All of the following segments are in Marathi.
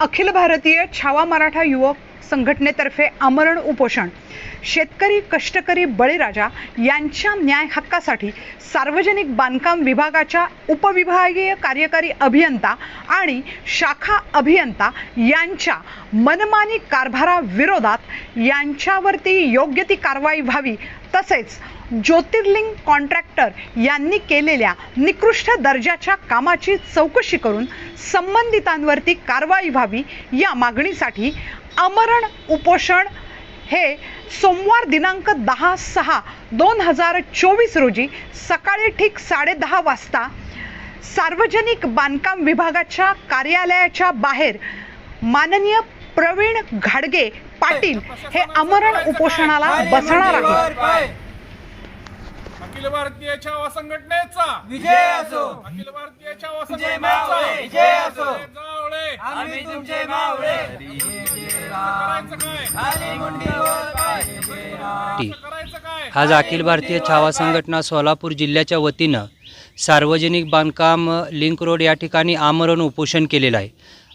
अखिल भारतीय छावा मराठा युवक संघटनेतर्फे आमरण उपोषण. शेतकरी कष्टकरी बळीराजा यांच्या न्याय हक्कासाठी सार्वजनिक बांधकाम विभागाच्या उपविभागीय कार्यकारी अभियंता आणि शाखा अभियंता यांच्या मनमानी कारभाराविरोधात यांच्यावरती योग्य ती कारवाई व्हावी तसेच ज्योतिर्लिंग कॉन्ट्रॅक्टर यांनी केलेल्या निकृष्ट दर्जाच्या कामाची चौकशी करून संबंधितांवरती कारवाई व्हावी या मागणीसाठी आमरण उपोषण हे सोमवार दिनांक दहा सहा दोन हजार चोवीस रोजी सकाळी ठीक साडेदहा वाजता सार्वजनिक बांधकाम विभागाच्या कार्यालयाच्या बाहेर माननीय प्रवीण घाडगे पाटील हे आमरण उपोषणाला बसणार आहेत. अखिल भारतीय छावा संघटनेचा विजय असो. अखिल भारतीय छावा संघटनेचा विजय असो. जावळे आम्ही तुमचे मावळे. करायचं काय? खाली मुंडीवर पाय. ठेवा. असं करायचं काय? आज अखिल भारतीय छावा संघटना सोलापूर जिल्ह्याच्या वतीनं सार्वजनिक बांधकाम लिंक रोड या ठिकाणी आमरण उपोषण केलेलं आहे.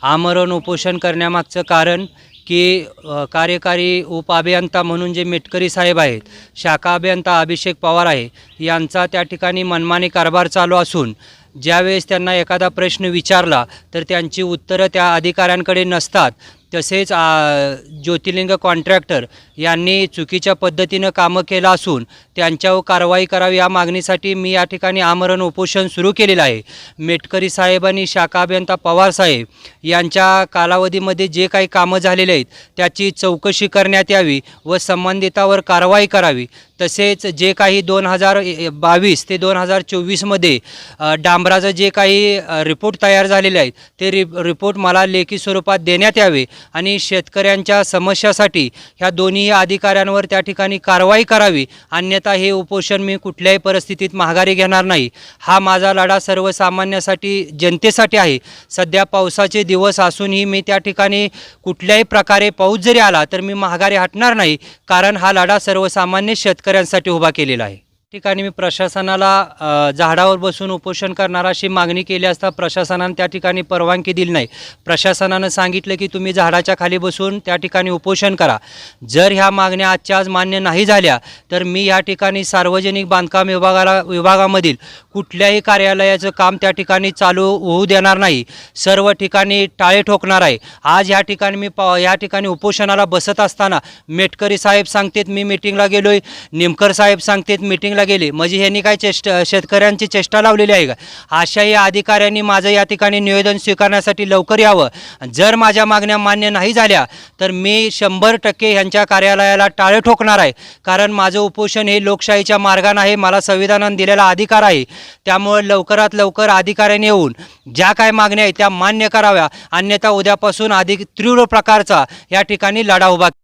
आमरण उपोषण करण्यामागचं कारण की कार्यकारी उपअभियंता म्हणून जे मेटकरी साहेब आहेत शाखा अभियंता अभिषेक पवार आहे यांचा त्या ठिकाणी मनमानी कारभार चालू असून ज्यावेळेस त्यांना एखादा प्रश्न विचारला तर त्यांची उत्तरं त्या अधिकाऱ्यांकडे नसतात. तसेच ज्योतिर्लिंग कॉन्ट्रॅक्टर यांनी चुकीच्या पद्धतीनं कामं केलं असून त्यांच्यावर कारवाई करावी या मागणीसाठी मी या ठिकाणी आमरण उपोषण सुरू केलेलं आहे. मेटकरी साहेब आणि शाखा अभियंता पवार साहेब यांच्या कालावधीमध्ये जे काही कामं झालेले आहेत त्याची चौकशी करण्यात यावी व संबंधितावर कारवाई करावी. तसेच जे काही दोन हजार बावीस ते दोन हजार चोवीसमध्ये डांबराचं जे काही रिपोर्ट तयार झालेले आहेत ते रि रिपोर्ट मला लेखी स्वरूपात देण्यात यावे. आणि शेतकऱ्यांच्या समस्यासाठी ह्या दोन्ही अधिकाऱ्यांवर त्या ठिकाणी कारवाई करावी. अन्यथा हे उपोषण मी कुठल्याही परिस्थितीत माघारी घेणार नाही. हा माझा लढा सर्वसामान्यासाठी जनतेसाठी आहे. सध्या पावसाचे दिवस असूनही मी त्या ठिकाणी कुठल्याही प्रकारे पाऊस जरी आला तर मी माघारी हटणार नाही. कारण हा लढा सर्वसामान्य शेतकऱ्यांसाठी उभा केलेला आहे. ठिकाणी मी प्रशासनाला झाडावर बसून उपोषण करणार अशी मागणी केली असता प्रशासनानं त्या ठिकाणी परवानगी दिली नाही. प्रशासनानं सांगितलं की तुम्ही झाडाच्या खाली बसून त्या ठिकाणी उपोषण करा. जर ह्या मागण्या आजच्या आज मान्य नाही झाल्या तर मी या ठिकाणी सार्वजनिक बांधकाम विभागाला विभागामधील कुठल्याही कार्यालयाचं काम त्या ठिकाणी चालू होऊ देणार नाही. सर्व ठिकाणी टाळे ठोकणार आहे. आज ह्या ठिकाणी मी प या ठिकाणी उपोषणाला बसत असताना मेटकरी साहेब सांगतेत मी मिटिंगला गेलो आहे निमकर साहेब सांगतेत मिटिंगला गेले. म्हणजे ह्यांनी काय चेष्ट शेतकऱ्यांची चेष्टा लावलेली आहे का? अशाही अधिकाऱ्यांनी माझं या ठिकाणी निवेदन स्वीकारण्यासाठी लवकर यावं. जर माझ्या मागण्या मान्य नाही झाल्या तर मी शंभर टक्के ह्यांच्या कार्यालयाला टाळे ठोकणार आहे. कारण माझं उपोषण हे लोकशाहीच्या मार्गानं आहे. मला संविधानानं दिलेला अधिकार आहे. त्यामुळे लवकरात लवकर अधिकाऱ्यांनी येऊन ज्या काय मागण्या आहेत त्या मान्य कराव्या. अन्यथा उद्यापासून अधिक तीव्र प्रकारचा या ठिकाणी लढा उभा